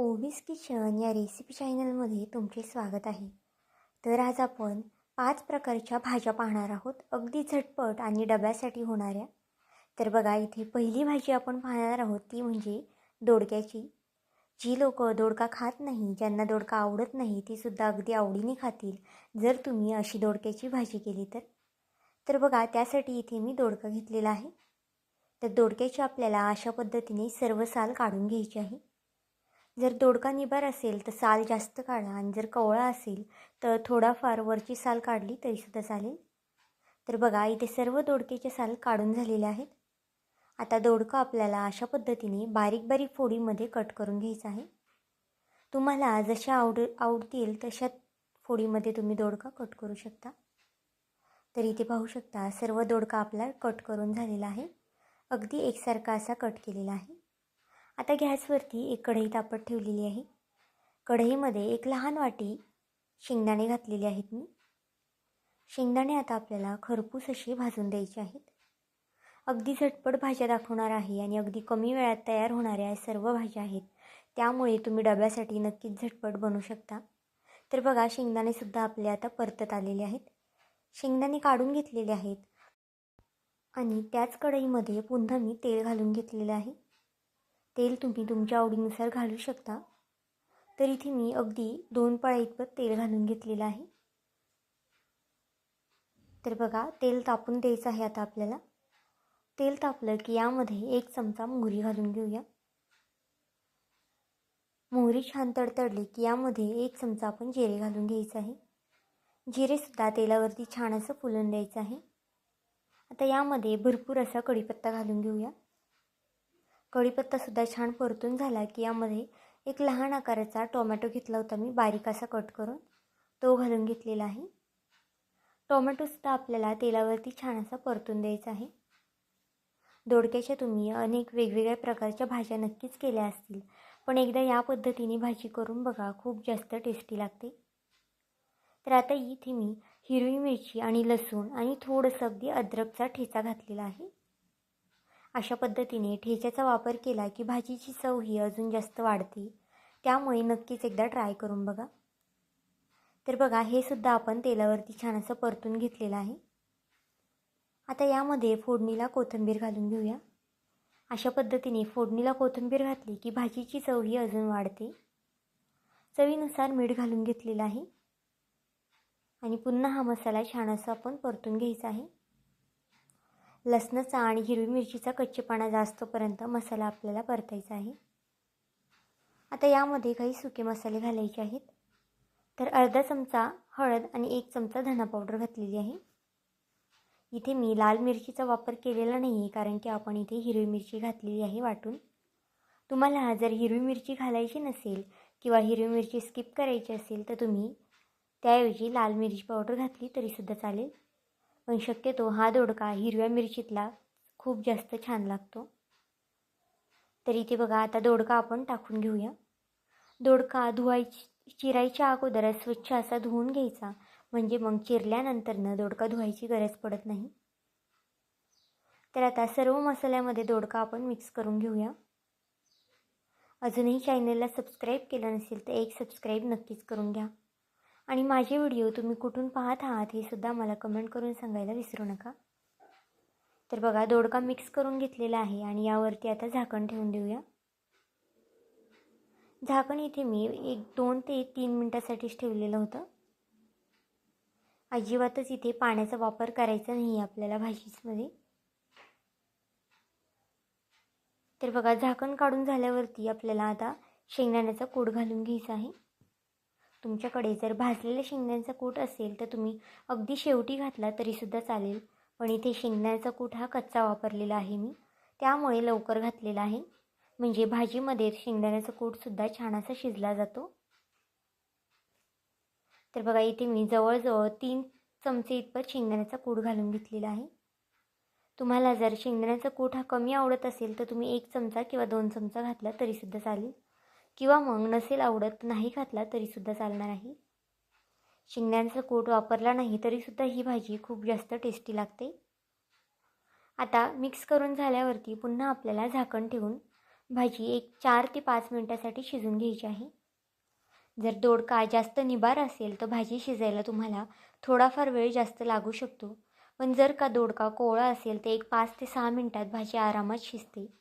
ओवीस kitchen या recipe चॅनलमध्ये तुमचे स्वागत आहे. तर आज आपण पाच प्रकारच्या भाज्या पाहणार आहोत. अगदी झटपट आणि डब्यासाठी होणाऱ्या. तर बघा इथे पहिली भाजी आपण पाहणार आहोत ती म्हणजे दोडक्याची. जी लोक दोडका खात नाही ज्यांना दोडका आवडत नाही तीसुद्धा अगदी आवडीने खातील जर तुम्ही अशी दोडक्याची भाजी केली तर. तर बघा त्यासाठी इथे मी दोडका घेतलेला आहे. तर दोडक्याची आपल्याला अशा पद्धतीने सर्व साल काढून घ्यायची आहे. जर दोडका निबार असेल तर साल जास्त काढा. आणि जर कवळा असेल तर थोडाफार वरची साल काढली तरीसुद्धा चालेल. तर बघा इथे सर्व दोडकेचे साल काढून झालेले आहेत. आता दोडका आपल्याला अशा पद्धतीने बारीक बारीक फोडीमध्ये कट करून घ्यायचा आहे. तुम्हाला जशा आवड आवडतील तशा फोडीमध्ये तुम्ही दोडका कट करू शकता. तर इथे पाहू शकता सर्व दोडका आपला कट करून झालेला आहे. अगदी एकसारखा असा कट केलेला आहे. आता गॅसवरती एक कढई तापत ठेवलेली आहे. कढईमध्ये एक लहान वाटी शेंगदाणे घातलेले आहेत मी. शेंगदाणे आता आपल्याला खरपूस असे भाजून द्यायचे आहेत. अगदी झटपट भाज्या दाखवणार आहे आणि अगदी कमी वेळात तयार होणाऱ्या सर्व भाज्या आहेत. त्यामुळे तुम्ही डब्यासाठी नक्कीच झटपट बनवू शकता. तर बघा शेंगदाणेसुद्धा आपले आता परतत आलेले आहेत. शेंगदाणे काढून घेतलेले आहेत. आणि त्याच कढईमध्ये पुन्हा मी तेल घालून घेतलेलं आहे. तेल तुम्ही तुमच्या आवडीनुसार घालू शकता. तर इथे मी अगदी दोन पळा इतपत तेल घालून घेतलेलं आहे. तर बघा तेल तापून द्यायचं आहे आता आपल्याला. तेल तापलं की यामध्ये एक चमचा मोहरी घालून घेऊया. मोहरी छान तडतडली की यामध्ये एक चमचा आपण जिरे घालून घ्यायचं आहे. जिरेसुद्धा तेलावरती छान असं फुलून द्यायचं आहे. आता यामध्ये भरपूर असा कढीपत्ता घालून घेऊया. कढीपत्तासुद्धा छान परतून झाला की यामध्ये एक लहान आकाराचा टोमॅटो घेतला होता मी बारीक असा कट करून. तो घालून घेतलेला आहे. टोमॅटोसुद्धा आपल्याला तेलावरती छान असा परतून द्यायचा आहे. दोडक्याच्या तुम्ही अनेक वेगवेगळ्या प्रकारच्या भाज्या नक्कीच केल्या असतील पण एकदा या पद्धतीने भाजी करून बघा खूप जास्त टेस्टी लागते. तर आता इथे मी हिरवी मिरची आणि लसूण आणि थोडंसं अगदी अद्रकचा ठेचा घातलेला आहे. अशा पद्धतीने ठेच्याचा वापर केला की भाजीची चव ही अजून जास्त वाढते. त्यामुळे नक्कीच एकदा ट्राय करून बघा. तर बघा हे सुद्धा आपण तेलावरती छान असं परतून घेतलेलं आहे. आता यामध्ये फोडणीला कोथिंबीर घालून घेऊया. अशा पद्धतीने फोडणीला कोथिंबीर घातली की भाजीची चव ही अजून वाढते. चवीनुसार मीठ घालून घेतलेलं आहे. आणि पुन्हा हा मसाला छान असा आपण परतून घ्यायचा आहे. लसणाचा आणि हिरवी मिरचीचा कच्चेपणा जास्तपर्यंत मसाला आपल्याला परतायचा आहे. आता यामध्ये काही सुके मसाले घालायचे आहेत. तर अर्धा चमचा हळद आणि एक चमचा धना पावडर घातलेली आहे. इथे मी लाल मिरचीचा वापर केलेला नाही आहे कारण की आपण इथे हिरवी मिरची घातलेली आहे वाटून. तुम्हाला जर हिरवी मिरची घालायची नसेल किंवा हिरवी मिरची स्किप करायची असेल तर तुम्ही त्याऐवजी लाल मिरची पावडर घातली तरीसुद्धा चालेल. पण शक्यतो हा दोडका हिरव्या मिरचीतला खूप जास्त छान लागतो. तर इथे बघा आता दोडका आपण टाकून घेऊया. दोडका धुवायची चिरायच्या अगोदर स्वच्छ असा धुवून घ्यायचा. म्हणजे मग चिरल्यानंतरनं दोडका धुवायची गरज पडत नाही. तर आता सर्व मसाल्यामध्ये दोडका आपण मिक्स करून घेऊया. अजूनही चॅनलला सबस्क्राईब केलं नसेल तर एक सबस्क्राईब नक्कीच करून घ्या. आणि माझे व्हिडिओ तुम्ही कुठून पाहत आहात हे सुद्धा मला कमेंट करून सांगायला विसरू नका. तर बघा दोडका मिक्स करून घेतलेला आहे आणि यावरती आता झाकण ठेवून देऊया. झाकण इथे मी एक दोन ते तीन मिनटासाठीच ठेवलेलं होतं. अजिबातच इथे पाण्याचा वापर करायचा नाही आपल्याला भाजीमध्ये. तर बघा झाकण काढून झाल्यावरती आपल्याला आता शेंगदाण्याचा कूड घालून घ्यायचा आहे. तुमच्याकडे जर भाजलेल्या शेंगदाण्याचा कूट असेल तर तुम्ही अगदी शेवटी घातला तरीसुद्धा चालेल. पण इथे शेंगदाण्याचा कूट हा कच्चा वापरलेला आहे मी. त्यामुळे लवकर घातलेला आहे. म्हणजे भाजीमध्ये शेंगदाण्याचा कूटसुद्धा छान असा शिजला जातो. तर बघा इथे मी जवळजवळ तीन चमचे इतपत शेंगदाण्याचा कूट घालून घेतलेला आहे. तुम्हाला जर शेंगदाण्याचा कूट हा कमी आवडत असेल तर तुम्ही एक चमचा किंवा दोन चमचा घातला तरीसुद्धा चालेल. किंवा मग नसेल आवडत नाही घातला तरीसुद्धा चालणार आहे. शेंगदाण्याचा कोट वापरला नाही तरीसुद्धा ही भाजी खूप जास्त टेस्टी लागते. आता मिक्स करून झाल्यावरती पुन्हा आपल्याला झाकण ठेवून भाजी एक चार ते पाच मिनटासाठी शिजून घ्यायची आहे. जर दोडका जास्त निबार असेल तर भाजी शिजायला तुम्हाला थोडाफार वेळ जास्त लागू शकतो. पण जर का दोडका कोवळा असेल तर एक पाच ते सहा मिनटात भाजी आरामात शिजते.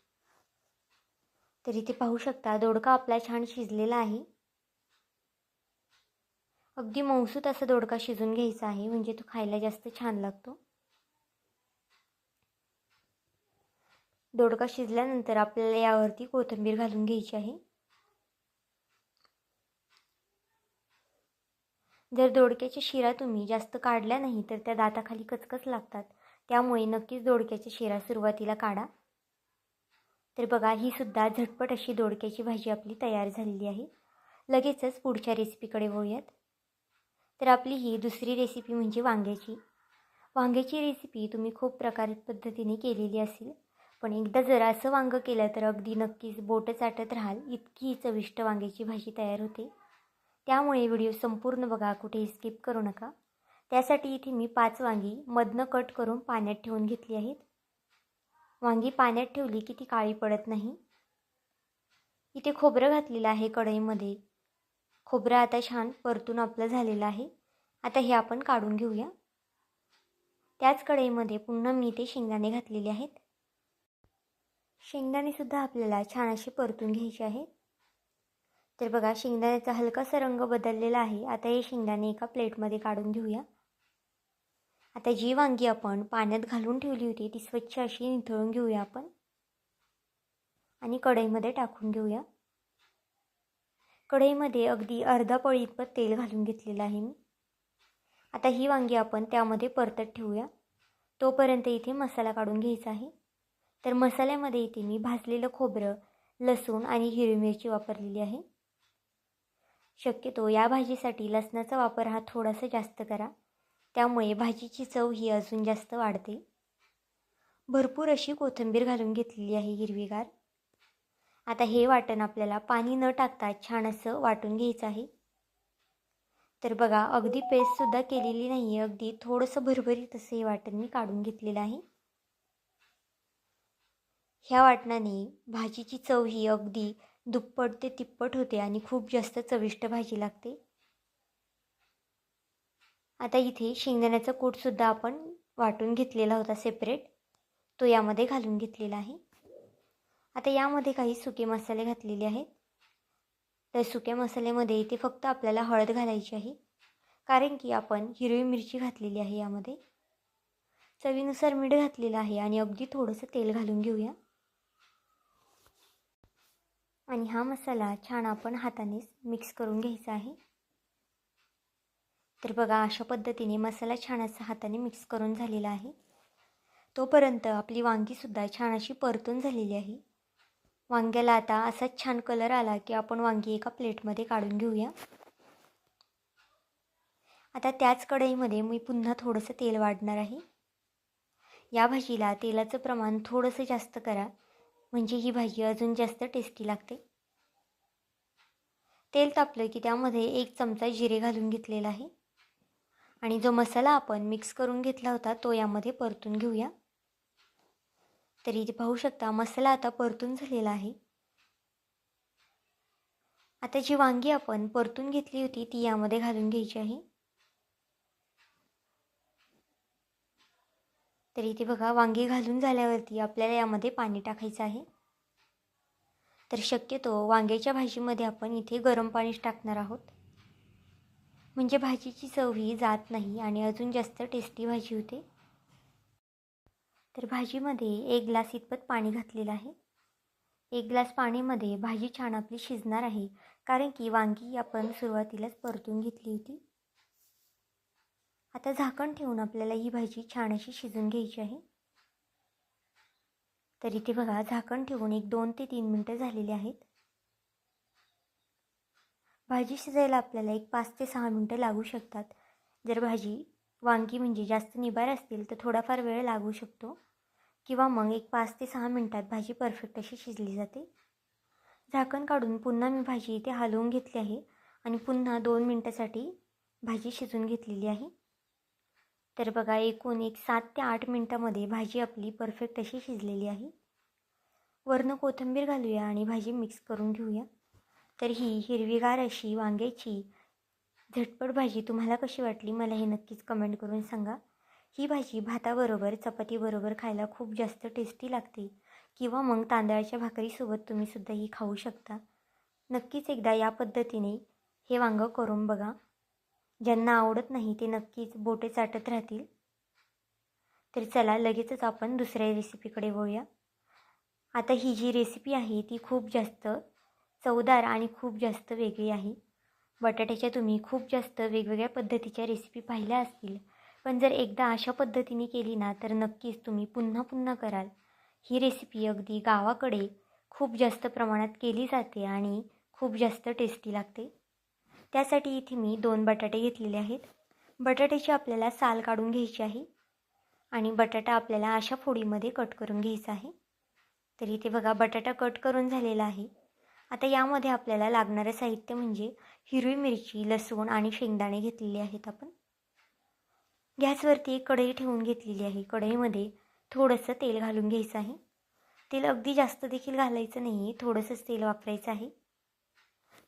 तर इथे पाहू शकता दोडका आपला छान शिजलेला आहे. अगदी मौसूत असा दोडका शिजून घ्यायचा आहे म्हणजे तो खायला जास्त छान लागतो. दोडका शिजल्यानंतर आपल्याला यावरती कोथिंबीर घालून घ्यायची आहे. जर दोडक्याच्या शिरा तुम्ही जास्त काढल्या नाही तर त्या दाताखाली कचकच लागतात. त्यामुळे नक्कीच दोडक्याच्या शिरा सुरुवातीला काढा. तर बघा ही सुद्धा झटपट अशी दोडक्याची भाजी आपली तयार झालेली आहे. लगेचच पुढच्या रेसिपीकडे वळूयात. तर आपली ही दुसरी रेसिपी म्हणजे वांग्याची. वांग्याची रेसिपी तुम्ही खूप प्रकार पद्धतीने केलेली असेल पण एकदा जर असं वांगं केलं तर अगदी नक्कीच बोटं चाटत राहाल. इतकी चविष्ट वांग्याची भाजी तयार होते. त्यामुळे व्हिडिओ संपूर्ण बघा कुठेही स्किप करू नका. त्यासाठी इथे मी पाच वांगी मधनं कट करून पाण्यात ठेवून घेतली आहेत. वांगी पाण्यात ठेवली की ती काळी पडत नाही. इथे खोबरं घातलेलं आहे कढईमध्ये. खोबरं आता छान परतून आपलं झालेलं आहे. आता हे आपण काढून घेऊया. त्याच कढईमध्ये पुन्हा मी ते शेंगदाणे घातलेले आहेत. शेंगदाणेसुद्धा आपल्याला छान असे परतून घ्यायचे आहेत. तर बघा शेंगदाण्याचा हलकासा रंग बदललेला आहे. आता हे शेंगदाणे एका प्लेटमध्ये काढून घेऊया. आता जी वांगी आपण पाण्यात घालून ठेवली होती ती स्वच्छ अशी निथळून घेऊया आपण. आणि कढईमध्ये टाकून घेऊया. कढईमध्ये अगदी अर्धा पळी इतपत तेल घालून घेतलेलं आहे मी. आता ही वांगी आपण त्यामध्ये परतत ठेवूया. तोपर्यंत इथे मसाला काढून घ्यायचा आहे. तर मसाल्यामध्ये इथे मी भाजलेलं खोबरं लसूण आणि हिरवी मिरची वापरलेली आहे. शक्यतो या भाजीसाठी लसणाचा वापर हा थोडासा जास्त करा. त्यामुळे भाजीची चव ही अजून जास्त वाढते. भरपूर अशी कोथिंबीर घालून घेतलेली आहे हिरवीगार. आता हे वाटण आपल्याला पाणी न टाकता छान असं वाटून घ्यायचं आहे. तर बघा अगदी पेस्टसुद्धा केलेली नाही आहे अगदी थोडंसं भरभरीत असं हे वाटण मी काढून घेतलेलं आहे. ह्या वाटणाने भाजीची चव ही अगदी दुप्पट ते तिप्पट होते आणि खूप जास्त चविष्ट भाजी लागते. आता इथे शेंगदाण्याचा कूटसुद्धा आपण वाटून घेतलेला होता सेपरेट तो यामध्ये घालून घेतलेला आहे. आता यामध्ये काही सुके मसाले घातलेले आहेत. तर सुक्या मसाल्यामध्ये इथे फक्त आपल्याला हळद घालायची आहे. कारण की आपण हिरवी मिरची घातलेली आहे यामध्ये. चवीनुसार मीठ घातलेलं आहे आणि अगदी थोडंसं तेल घालून घेऊया. आणि हा मसाला छान आपण हातानेच मिक्स करून घ्यायचा आहे. तर बघा अशा पद्धतीने मसाला छान असा हाताने मिक्स करून झालेला आहे. तोपर्यंत आपली वांगीसुद्धा छान अशी परतून झालेली आहे. वांग्याला आता असाच छान कलर आला की आपण वांगी एका प्लेटमध्ये काढून घेऊया. आता त्याच कढईमध्ये मी पुन्हा थोडंसं तेल वाढणार आहे. या भाजीला तेलाचं प्रमाण थोडंसं जास्त करा. म्हणजे ही भाजी अजून जास्त टेस्टी लागते. तेल तापलं की त्यामध्ये एक चमचा जिरे घालून घेतलेला आहे. आणि जो मसाला आपण मिक्स करून घेतला होता तो यामध्ये परतून घेऊया. तरी इथे पाहू शकता मसाला आता परतून झालेला आहे. आता जी वांगी आपण परतून घेतली होती ती यामध्ये घालून घ्यायची आहे. तर इथे बघा वांगी घालून झाल्यावरती आपल्याला यामध्ये पाणी टाकायचं आहे. तर शक्यतो वांग्याच्या भाजीमध्ये आपण इथे गरम पाणीच टाकणार आहोत. म्हणजे भाजीची चव ही जात नाही आणि अजून जास्त टेस्टी भाजी होते. तर भाजीमध्ये एक ग्लास इतपत पाणी घातलेलं आहे. एक ग्लास पाणीमध्ये भाजी छान आपली शिजणार आहे कारण की वांगी आपण सुरुवातीलाच परतून घेतली होती. आता झाकण ठेवून आपल्याला ही भाजी छान अशी शिजून घ्यायची आहे. तर इथे बघा झाकण ठेवून एक दोन ते तीन मिनटं झालेली आहेत. भाजी शिजायला आपल्याला एक पाच ते सहा मिनटं लागू शकतात. जर भाजी वांगी म्हणजे जास्त निबार असतील तर थोडाफार वेळ लागू शकतो. किंवा मग एक पाच ते सहा मिनटात भाजी परफेक्ट अशी शिजली जाते. झाकण काढून पुन्हा मी भाजी इथे हलवून घेतली आहे आणि पुन्हा दोन मिनटासाठी भाजी शिजून घेतलेली आहे. तर बघा एकूण एक सात ते आठ मिनटामध्ये भाजी आपली परफेक्ट अशी शिजलेली आहे. वरनं कोथिंबीर घालूया आणि भाजी मिक्स करून घेऊया. तर ही हिरवीगार अशी वांग्याची झटपट भाजी तुम्हाला कशी वाटली मला हे नक्कीच कमेंट करून सांगा. ही भाजी भाताबरोबर चपातीबरोबर खायला खूप जास्त टेस्टी लागते किंवा मग तांदळाच्या भाकरीसोबत तुम्हीसुद्धा ही खाऊ शकता. नक्कीच एकदा या पद्धतीने हे वांगं करून बघा. ज्यांना आवडत नाही ते नक्कीच बोटे चाटत राहतील. तर चला लगेचच आपण दुसऱ्या रेसिपीकडे वळूया. आता ही जी रेसिपी आहे ती खूप जास्त चवदार आणि खूप जास्त वेगळी आहे. बटाट्याच्या तुम्ही खूप जास्त वेगवेगळ्या पद्धतीच्या रेसिपी पाहिल्या असतील. पण जर एकदा अशा पद्धतीने केली ना तर नक्कीच तुम्ही पुन्हा पुन्हा कराल. ही रेसिपी अगदी गावाकडे खूप जास्त प्रमाणात केली जाते आणि खूप जास्त टेस्टी लागते. त्यासाठी इथे मी दोन बटाटे घेतलेले आहेत. बटाट्याची आपल्याला साल काढून घ्यायची आहे आणि बटाटा आपल्याला अशा फोडीमध्ये कट करून घ्यायचा आहे. तर इथे बघा बटाटा कट करून झालेला आहे. आता यामध्ये आपल्याला लागणारं साहित्य म्हणजे हिरवी मिरची लसूण आणि शेंगदाणे घेतलेले आहेत आपण. गॅसवरती एक कढई ठेवून घेतलेली आहे. कढईमध्ये थोडंसं तेल घालून घ्यायचं आहे. तेल अगदी जास्त देखील घालायचं नाही आहे थोडंसंच तेल वापरायचं आहे.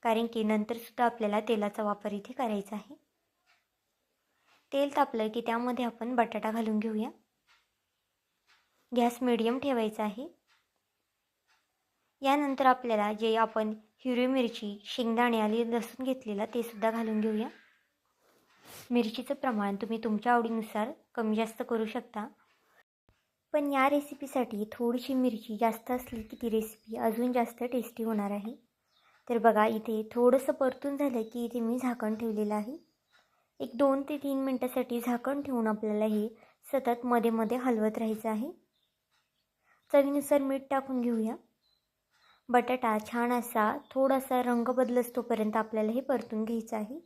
कारण की नंतरसुद्धा आपल्याला तेलाचा वापर इथे करायचा आहे. तेल तापलं की त्यामध्ये आपण बटाटा घालून घेऊया. गॅस मिडियम ठेवायचा आहे. यानंतर आपल्याला जे आपण हिरवी मिरची शेंगदाणे आणि लसूण घेतलेला ते सुद्धा घालून घेऊया. मिरचीचं प्रमाण तुम्ही तुमच्या आवडीनुसार कमी जास्त करू शकता. पण या रेसिपीसाठी थोडीशी मिरची जास्त असली की ती रेसिपी अजून जास्त टेस्टी होणार आहे. तर बघा इथे थोडंसं परतून झालं की इथे मी झाकण ठेवलेलं आहे. एक दोन ते तीन मिनटासाठी झाकण ठेवून आपल्याला हे सतत मध्ये मध्ये हलवत राहायचं आहे. चवीनुसार मीठ टाकून घेऊया. बटाटा छान असा थोडासा रंग बदलस तोपर्यंत आपल्याला हे परतून घ्यायचं आहे.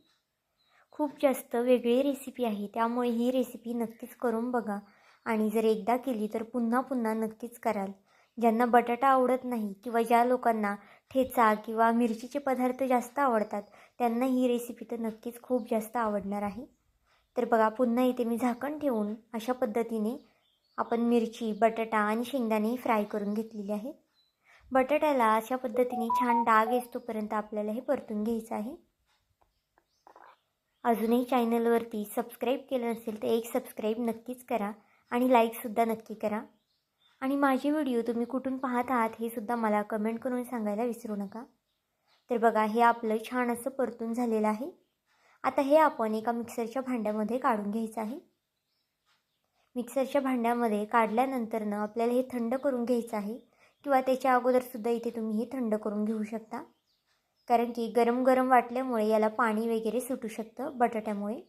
खूप जास्त वेगळी रेसिपी आहे त्यामुळे ही रेसिपी नक्कीच करून बघा. आणि जर एकदा केली तर पुन्हा पुन्हा नक्कीच कराल. ज्यांना बटाटा आवडत नाही किंवा ज्या लोकांना ठेचा किंवा मिरचीचे पदार्थ जास्त आवडतात त्यांना ही रेसिपी तर नक्कीच खूप जास्त आवडणार आहे. तर बघा पुन्हा इथे मी झाकण ठेवून अशा पद्धतीने आपण मिरची बटाटा आणि शेंगदाणे फ्राय करून घेतलेले आहे बटाट्याला अशा पद्धतीने छान डाग येतोपर्यंत आपल्याला हे परतून घ्यायचं आहे. अजूनही चॅनलवरती सबस्क्राईब केलं नसेल तर एक सबस्क्राईब नक्कीच करा आणि लाईकसुद्धा नक्की करा. आणि माझे व्हिडिओ तुम्ही कुठून पाहत आहात हे सुद्धा मला कमेंट करून सांगायला विसरू नका. तर बघा हे आपलं छान असं परतून झालेलं आहे. आता हे आपण एका मिक्सरच्या भांड्यामध्ये काढून घ्यायचं आहे. मिक्सरच्या भांड्यामध्ये काढल्यानंतरनं आपल्याला हे थंड करून घ्यायचं आहे. किंवा त्याच्या अगोदरसुद्धा इथे तुम्ही हे थंड करून घेऊ शकता. कारण की गरम गरम वाटल्यामुळे याला पाणी वगैरे सुटू शकतं बटाट्यामुळे.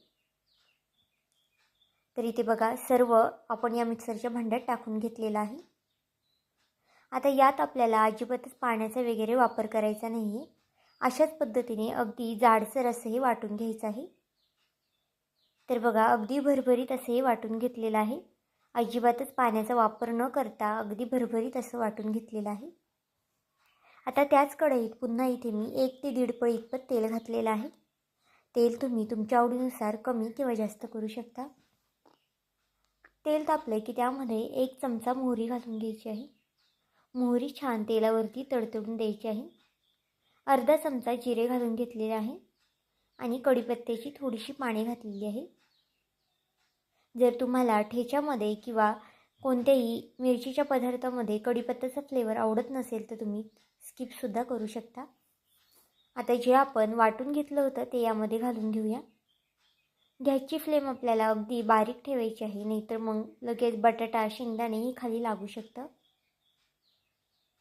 तर इथे बघा सर्व आपण या मिक्सरच्या भांड्यात टाकून घेतलेलं आहे. आता यात आपल्याला अजिबातच पाण्याचा वगैरे वापर करायचा नाही आहे अशाच पद्धतीने अगदी जाडसर असं हे वाटून घ्यायचं आहे. तर बघा अगदी भरभरीत असं हे वाटून घेतलेलं आहे. अजिबातच पाण्याचा वापर न करता अगदी भरभरीत असं वाटून घेतलेलं आहे. आता त्याच कढईत पुन्हा इथे मी एक ते दीड पळी इतपत तेल घातलेलं आहे. तेल तुम्ही तुमच्या आवडीनुसार कमी किंवा जास्त करू शकता. तेल तापलं की त्यामध्ये एक चमचा मोहरी घालून घ्यायची आहे. मोहरी छान तेलावरती तडतडून द्यायची आहे. अर्धा चमचा जिरे घालून घेतलेले आहे. आणि कढीपत्त्याची थोडीशी पाणी घातलेली आहे. जर तुम्हाला ठेच्यामध्ये किंवा कोणत्याही मिरचीच्या पदार्थामध्ये कढीपत्त्याचा फ्लेवर आवडत नसेल तर तुम्ही स्किपसुद्धा करू शकता. आता जे आपण वाटून घेतलं होतं ते यामध्ये घालून घेऊया. गॅसची फ्लेम आपल्याला अगदी बारीक ठेवायची आहे नाहीतर मग लगेच बटाटा शेंगदाणेही खाली लागू शकतं.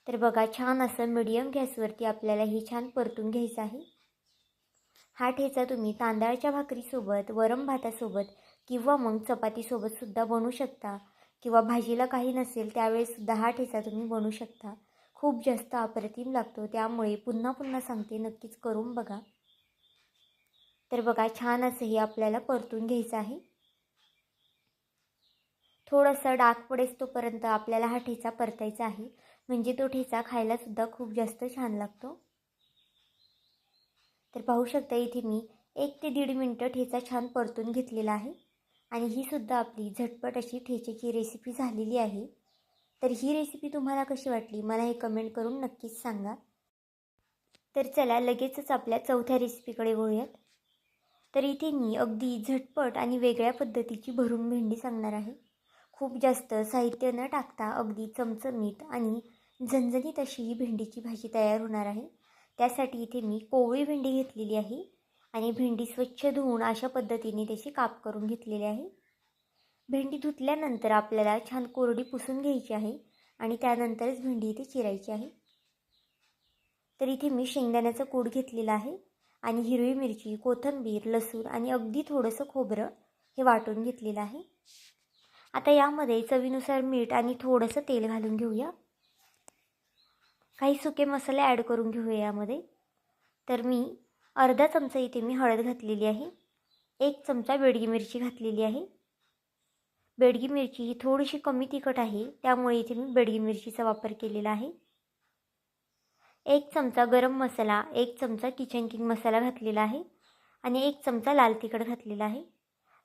तर बघा छान असं मिडियम गॅसवरती आपल्याला हे छान परतून घ्यायचं आहे. हा ठेचा तुम्ही तांदळाच्या भाकरीसोबत वरम भातासोबत किंवा मग चपातीसोबतसुद्धा बनवू शकता. किंवा भाजीला काही नसेल त्यावेळेससुद्धा हा ठेचा तुम्ही बनवू शकता. खूप जास्त अप्रतिम लागतो. त्यामुळे पुन्हा पुन्हा सांगते नक्कीच करून बघा. तर बघा छान असं हे आपल्याला परतून घ्यायचं आहे. थोडंसं डाग पडेस तोपर्यंत आपल्याला हा ठेचा परतायचा आहे. म्हणजे तो ठेचा खायलासुद्धा खूप जास्त छान लागतो. तर पाहू शकता इथे मी एक ते दीड मिनटं ठेचा छान परतून घेतलेला आहे. आणि ही सुद्धा आपली झटपट अशी ठेचेची रेसिपी झालेली आहे. तर ही रेसिपी तुम्हाला कशी वाटली? मला हे कमेंट करून नक्कीच सांगा. तर चला लगेचच आपल्या चौथ्या रेसिपीकडे वळूयात. तर इथे मी अगदी झटपट आणि वेगळ्या पद्धतीची भरून भेंडी सांगणार आहे. खूप जास्त साहित्य न टाकता अगदी चमचमीत आणि झणझणीत अशी ही भेंडीची भाजी तयार होणार आहे. त्यासाठी इथे मी कोवळी भेंडी घेतलेली आहे. आणि भेंडी स्वच्छ धुवून अशा पद्धतीने त्याची काप करून घेतलेली आहे. भेंडी धुतल्यानंतर आपल्याला छान कोरडी पुसून घ्यायची आहे आणि त्यानंतरच भेंडी इथे चिरायची आहे. तर इथे मी शेंगदाण्याचा कूड घेतलेला आहे आणि हिरवी मिरची कोथिंबीर लसूण आणि अगदी थोडंसं खोबरं हे वाटून घेतलेलं आहे. आता यामध्ये चवीनुसार मीठ आणि थोडंसं तेल घालून घेऊया. काही सुके मसाले ॲड करून घेऊया यामध्ये. तर मी अर्धा चमचा इथे मी हळद घातलेली आहे. एक चमचा बेडगी मिरची घातलेली आहे. बेडगी मिरची ही थोडीशी कमी तिखट आहे त्यामुळे इथे मी बेडगी मिरचीचा वापर केलेला आहे. एक चमचा गरम मसाला एक चमचा किचन किंग मसाला घातलेला आहे आणि एक चमचा लाल तिखट घातलेला आहे.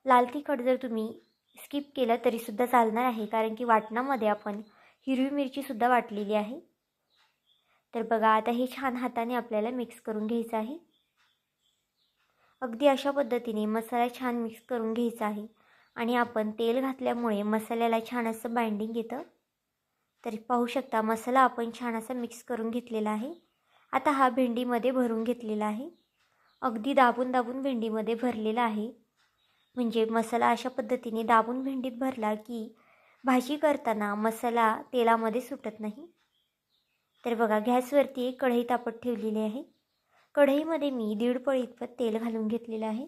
लाल तिखट जर तुम्ही स्किप केलं तरीसुद्धा चालणार आहे कारण की वाटणामध्ये आपण हिरवी मिरचीसुद्धा वाटलेली आहे. तर बघा आता हे छान हाताने आपल्याला मिक्स करून घ्यायचं आहे. अगदी अशा पद्धतीने मसाला छान मिक्स करून घ्यायचा आहे. आणि आपण तेल घातल्यामुळे मसाल्याला छान असं बाइंडिंग येतं. तर पाहू शकता मसाला आपण छान असा मिक्स करून घेतलेला आहे. आता हा भेंडीमध्ये भरून घेतलेला आहे. अगदी दाबून दाबून भेंडीमध्ये भरलेला आहे. म्हणजे मसाला अशा पद्धतीने दाबून भेंडीत भरला की भाजी करताना मसाला तेलामध्ये सुटत नाही. तर बघा गॅसवरती एक कढई तापत ठेवलेली आहे. कढईमध्ये मी दीड पळी इतपत तेल घालून घेतलेलं आहे.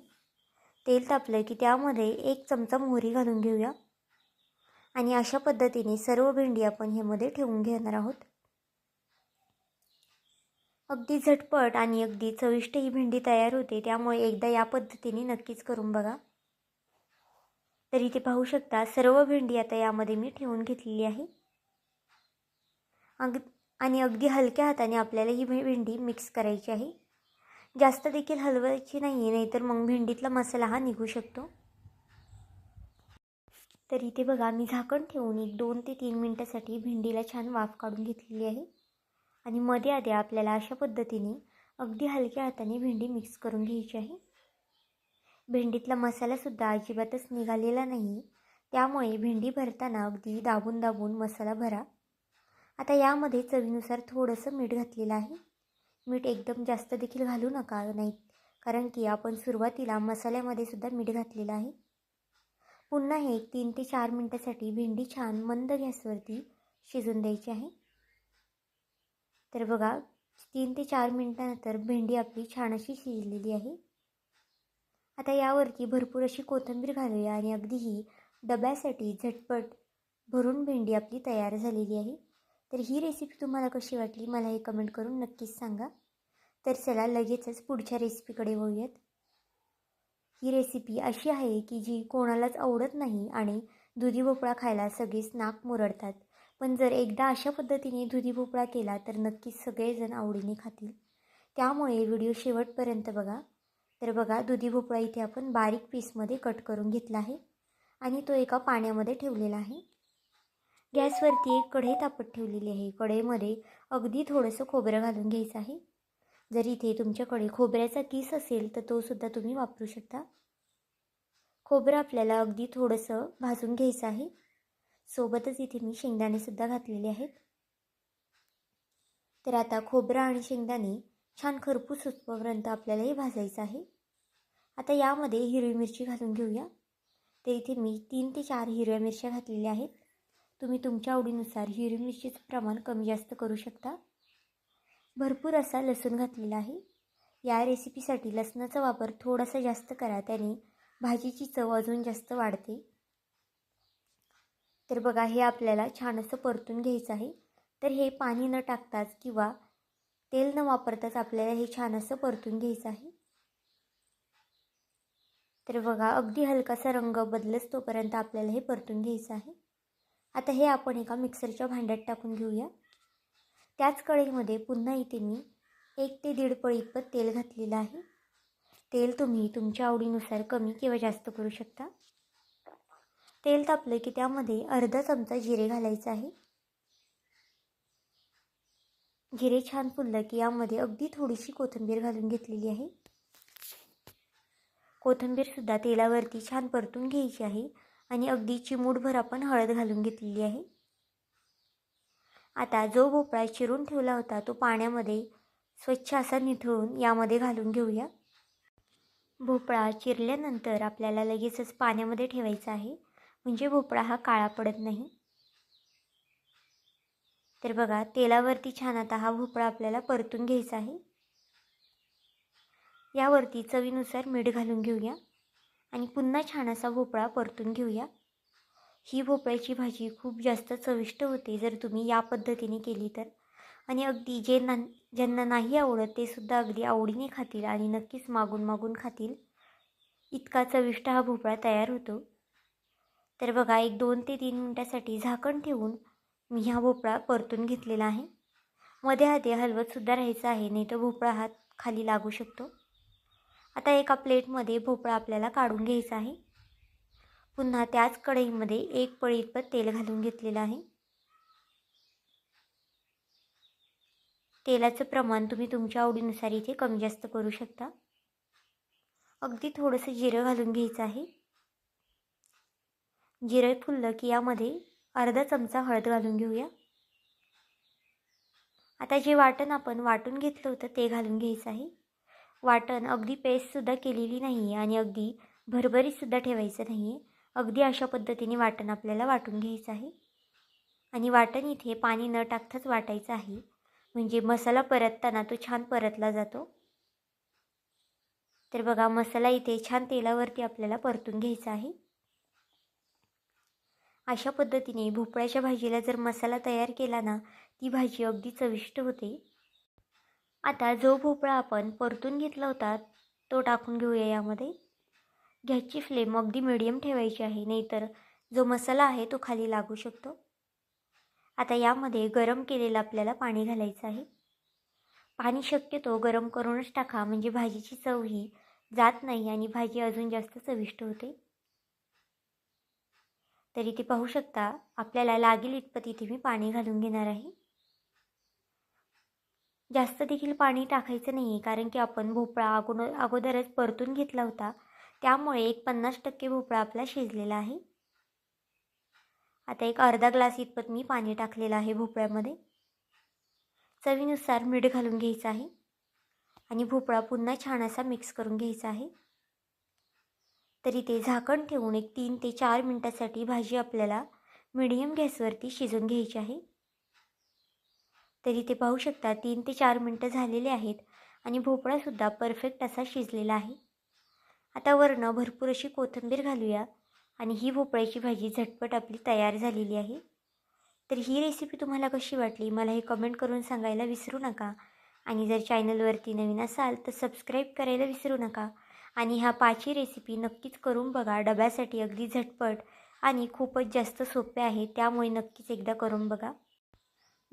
तेल तापलं की त्यामध्ये एक चमचा मोहरी घालून घेऊया. आणि अशा पद्धतीने सर्व भेंडी आपण ह्यामध्ये ठेवून घेणार आहोत. अगदी झटपट आणि अगदी चविष्ट ही भेंडी तयार होते. त्यामुळे एकदा या पद्धतीने नक्कीच करून बघा. तर इथे पाहू शकता सर्व भेंडी आता यामध्ये मी ठेवून घेतलेली आहे. अग आणि अगदी हलक्या हाताने आपल्याला ही भेंडी मिक्स करायची आहे. जास्त देखील हलवायची नाही आहे नाहीतर मग भेंडीतला मसाला हा निघू शकतो. तर इथे बघा मी झाकण ठेवून एक दोन ते तीन मिनटासाठी भेंडीला छान वाफ काढून घेतलेली आहे. आणि मध्ये आधी आपल्याला अशा पद्धतीने अगदी हलक्या हाताने भेंडी मिक्स करून घ्यायची आहे. भेंडीतला मसालासुद्धा अजिबातच निघालेला नाही त्यामुळे भेंडी भरताना अगदी दाबून दाबून मसाला भरा. आता यामध्ये चवीनुसार थोडंसं मीठ घातलेलं आहे. मीठ एकदम जास्त देखील घालू नका नाही. कारण की आपण सुरुवातीला मसाल्यामध्ये सुद्धा मीठ घातलेलं आहे. पुन्हा हे तीन ते चार मिनटासाठी भेंडी छान मंद गॅसवरती शिजून द्यायची आहे. तर बघा तीन ते चार मिनटानंतर भेंडी आपली छान अशी शिजलेली आहे. आता यावरती भरपूर अशी कोथिंबीर घालूया आणि अगदी ही डब्यासाठी झटपट भरून भेंडी आपली तयार झालेली आहे. तर ही रेसिपी तुम्हाला कशी वाटली मला हे कमेंट करून नक्कीच सांगा. तर चला लगेचच पुढच्या रेसिपीकडे वळूयात. ही रेसिपी अशी आहे की जी कोणालाच आवडत नाही आणि दुधी भोपळा खायला सगळेच नाक मुरडतात. पण जर एकदा अशा पद्धतीने दुधी भोपळा केला तर नक्कीच सगळेजण आवडीने खातील. त्यामुळे व्हिडिओ शेवटपर्यंत बघा. तर बघा दुधी भोपळा इथे आपण बारीक पीसमध्ये कट करून घेतला आहे. आणि तो एका पाण्यामध्ये ठेवलेला आहे. गॅसवरती एक कढई तापत ठेवलेली आहे. कढईमध्ये अगदी थोडंसं खोबरं घालून घ्यायचं आहे. जर इथे तुमच्याकडे खोबऱ्याचा किस असेल तर तो सुद्धा तुम्ही वापरू शकता. खोबरं आपल्याला अगदी थोडंसं भाजून घ्यायचं आहे. सोबतच इथे मी शेंगदाणेसुद्धा घातलेले आहेत. तर आता खोबरं आणि शेंगदाणे छान खरपूस होतपर्यंत आपल्याला हे भाजायचं आहे. आता यामध्ये हिरवी मिरची घालून घेऊया. तर इथे मी तीन ते चार हिरव्या मिरच्या घातलेल्या आहेत. तुम्ही तुमच्या आवडीनुसार हिरवी मिरचीचं प्रमाण कमी जास्त करू शकता. भरपूर असा लसूण घातलेला आहे. या रेसिपीसाठी लसणाचा वापर थोडासा जास्त करा त्याने भाजीची चव अजून जास्त वाढते. तर बघा हे आपल्याला छान असं परतून घ्यायचं आहे. तर हे पाणी न टाकताच किंवा तेल न वापरताच आपल्याला हे छान असं परतून घ्यायचं आहे. तर बघा अगदी हलकासा रंग बदलच तोपर्यंत आपल्याला हे परतून घ्यायचं आहे. आता हे आपण एका मिक्सरच्या भांड्यात टाकून घेऊया. त्याच कढईमध्ये पुन्हा इथे मी एक ते दीड पळी इतपत तेल घातलेलं आहे. तेल तुम्ही तुमच्या आवडीनुसार कमी किंवा जास्त करू शकता. तेल तापलं की त्यामध्ये अर्धा चमचा जिरे घालायचं आहे. जिरे छान फुललं की यामध्ये अगदी थोडीशी कोथिंबीर घालून घेतलेली आहे. कोथिंबीरसुद्धा तेलावरती छान परतून घ्यायची आहे. आणि अगदी चिमूटभर आपण हळद घालून घेतलेली आहे. आता जो भोपळा चिरून ठेवला होता तो पाण्यामध्ये स्वच्छ असा निथळून यामध्ये घालून घेऊया. भोपळा चिरल्यानंतर आपल्याला लगेचच पाण्यामध्ये ठेवायचा आहे. म्हणजे भोपळा हा काळा पडत नाही. तर बघा तेलावरती छान आता हा भोपळा आपल्याला परतून घ्यायचा आहे. यावरती चवीनुसार मीठ घालून घेऊया. आणि पुन्हा छान असा भोपळा परतून घेऊया. ही भोपळ्याची भाजी खूप जास्त चविष्ट होते जर तुम्ही या पद्धतीने केली तर. आणि अगदी जे ना ज्यांना नाही आवडत ते सुद्धा अगदी आवडीने खातील आणि नक्कीच मागून मागून खातील. इतका चविष्ट हा भोपळा तयार होतो. तर बघा एक दोन ते तीन मिनटासाठी झाकण ठेवून मी हा भोपळा परतून घेतलेला आहे. मध्ये आधी हलवतसुद्धा राहायचं आहे नाही तर भोपळा हात खाली लागू शकतो. आता एका प्लेटमध्ये भोपळा आपल्याला काढून घ्यायचा आहे. पुन्हा त्याच कढईमध्ये एक पळी इतपत तेल घालून घेतलेलं आहे. तेलाचं प्रमाण तुम्ही तुमच्या आवडीनुसार इथे कमी जास्त करू शकता. अगदी थोडंसं जिरं घालून घ्यायचं आहे. जिरं फुललं की यामध्ये अर्धा चमचा हळद घालून घेऊया. आता जे वाटण आपण वाटून घेतलं होतं ते घालून घ्यायचं आहे. वाटण अगदी पेस्टसुद्धा केलेली नाही आहे आणि अगदी भरभरीतसुद्धा ठेवायचं नाही आहे अगदी अशा पद्धतीने वाटण आपल्याला वाटून घ्यायचं आहे. आणि वाटण इथे पाणी न टाकताच वाटायचं आहे. म्हणजे मसाला परतताना तो छान परतला जातो. तर बघा मसाला इथे छान तेलावरती आपल्याला परतून घ्यायचा आहे. अशा पद्धतीने भोपळ्याच्या भाजीला जर मसाला तयार केला ना ती भाजी अगदी चविष्ट होते. आता जो भोपळा आपण परतून घेतला होता तो टाकून घेऊया यामध्ये. गॅसची फ्लेम अगदी मिडियम ठेवायची आहे नाहीतर जो मसाला आहे तो खाली लागू शकतो. आता यामध्ये गरम केलेलं आपल्याला पाणी घालायचं आहे. पाणी शक्यतो गरम करूनच टाका म्हणजे भाजीची चव ही जात नाही आणि भाजी अजून जास्त चविष्ट होते. तरी ते पाहू शकता आपल्याला लागेल इतपत इथे मी पाणी घालून घेणार आहे. जास्त देखील पाणी टाकायचं नाही आहे कारण की आपण भोपळा अगोदर अगोदरच परतून घेतला होता. त्यामुळे एक पन्नास टक्के भोपळा आपला शिजलेला आहे. आता एक अर्धा ग्लास इतपत मी पाणी टाकलेलं आहे भोपळ्यामध्ये. चवीनुसार मीठ घालून घ्यायचं आहे. आणि भोपळा पुन्हा छान असा मिक्स करून घ्यायचा आहे. तरी ते झाकण ठेवून एक तीन ते चार मिनटासाठी भाजी आपल्याला मिडियम गॅसवरती शिजून घ्यायची आहे. तरी ते पाहू शकता तीन ते चार मिनटं झालेले आहेत आणि भोपळासुद्धा परफेक्ट असा शिजलेला आहे. आता वरनं भरपूर अशी कोथिंबीर घालूया आणि ही भोपळ्याची भाजी झटपट आपली तयार झालेली आहे. तर ही रेसिपी तुम्हाला कशी वाटली मला हे कमेंट करून सांगायला विसरू नका. आणि जर चॅनलवरती नवीन असाल तर सबस्क्राईब करायला विसरू नका. आणि ह्या पाचही रेसिपी नक्कीच करून बघा डब्यासाठी अगदी झटपट आणि खूपच जास्त सोपे आहे त्यामुळे नक्कीच एकदा करून बघा.